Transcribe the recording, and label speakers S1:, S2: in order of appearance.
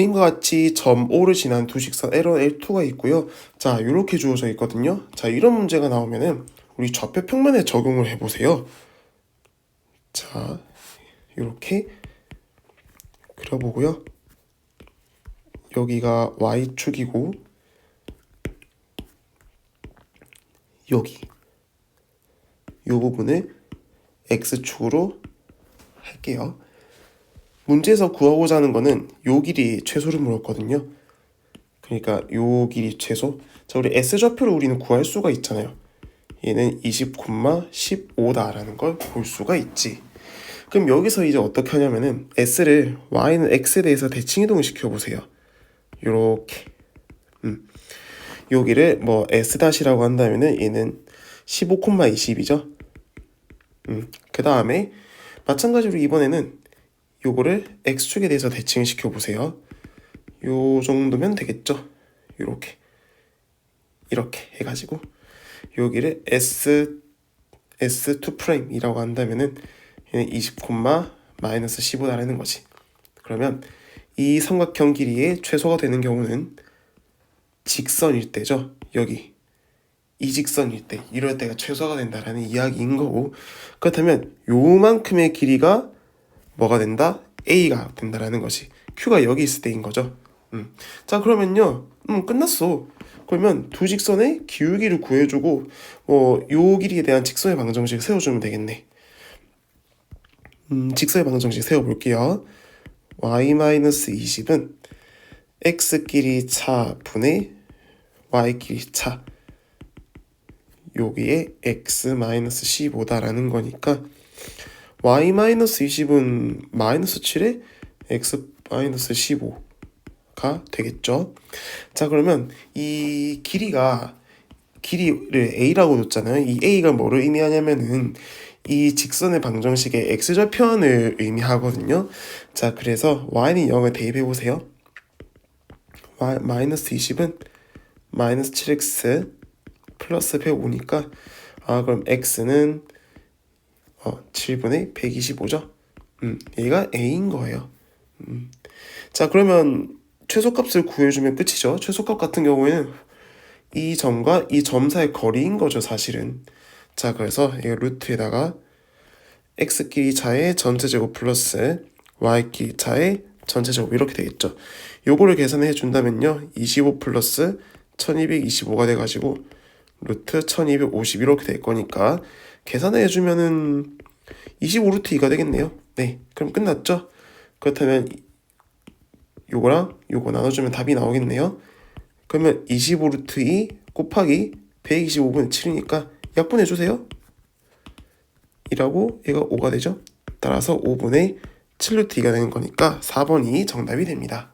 S1: 그림과 같이 점 O를 지난 두 직선 L1, L2가 있고요. 자, 이렇게 주어져 있거든요. 자, 이런 문제가 나오면은 우리 좌표 평면에 적용을 해보세요. 자, 이렇게 그려보고요. 여기가 Y축이고 여기 이 부분을 X축으로 할게요. 문제에서 구하고자 하는 거는 요 길이 최소를 물었거든요. 그러니까 요 길이 최소. 자, 우리 S좌표를 우리는 구할 수가 있잖아요. 얘는 20,15다라는 걸 볼 수가 있지. 그럼 여기서 이제 어떻게 하냐면은 S를 Y는 X에 대해서 대칭 이동을 시켜보세요. 요렇게. 음. 여기를 뭐 S-라고 한다면은 얘는 15,20이죠. 음. 그 다음에 마찬가지로 이번에는 요거를 x축에 대해서 대칭을 시켜 보세요. 요 정도면 되겠죠. 요렇게 이렇게 해가지고 여기를 s s2 프레임이라고 한다면은 얘는 20, 마이너스 15라는 거지. 그러면 이 삼각형 길이의 최소가 되는 경우는 직선일 때죠. 여기 이 직선일 때 이럴 때가 최소가 된다라는 이야기인 거고 그렇다면 요만큼의 길이가 뭐가 된다? A가 된다라는 것이 Q가 여기 있을 때인 거죠. 음. 자 그러면요, 음 끝났어. 그러면 두 직선의 기울기를 구해주고 뭐요 길이에 대한 직선의 방정식 세워주면 되겠네. 음, 직선의 방정식 세워볼게요. y-20은 x끼리 차 분의 y끼리 차 여기에 x-15다라는 거니까 y-20은 마이너스 7에 x-15가 되겠죠. 자 그러면 이 길이가 길이를 a라고 뒀잖아요. 이 a가 뭐를 의미하냐면은 이 직선의 방정식의 x좌표를 의미하거든요. 자 그래서 y는 0을 대입해 보세요. y 마이너스 20은 마이너스 7x 플러스 105니까 아 그럼 x는 어, 7분의 125죠. 음, 얘가 a인 거예요. 음. 자, 그러면 최소값을 구해주면 끝이죠. 최소값 같은 경우에는 이 점과 이 점 사이 거리인 거죠, 사실은. 자, 그래서 이 루트에다가 x끼리 차의 전체 제곱 플러스 y끼리 차의 전체 제곱 이렇게 되겠죠. 요거를 계산해 준다면요. 25 플러스 1225가 돼가지고 루트 1250 이렇게 될 거니까 계산해 주면은 25루트 2가 되겠네요. 네, 그럼 끝났죠? 그렇다면 요거랑 요거 나눠주면 답이 나오겠네요. 그러면 25루트 2 곱하기 125분의 7이니까 약분해 주세요. 이라고 얘가 5가 되죠. 따라서 5분의 7루트 2가 되는 거니까 4번이 정답이 됩니다.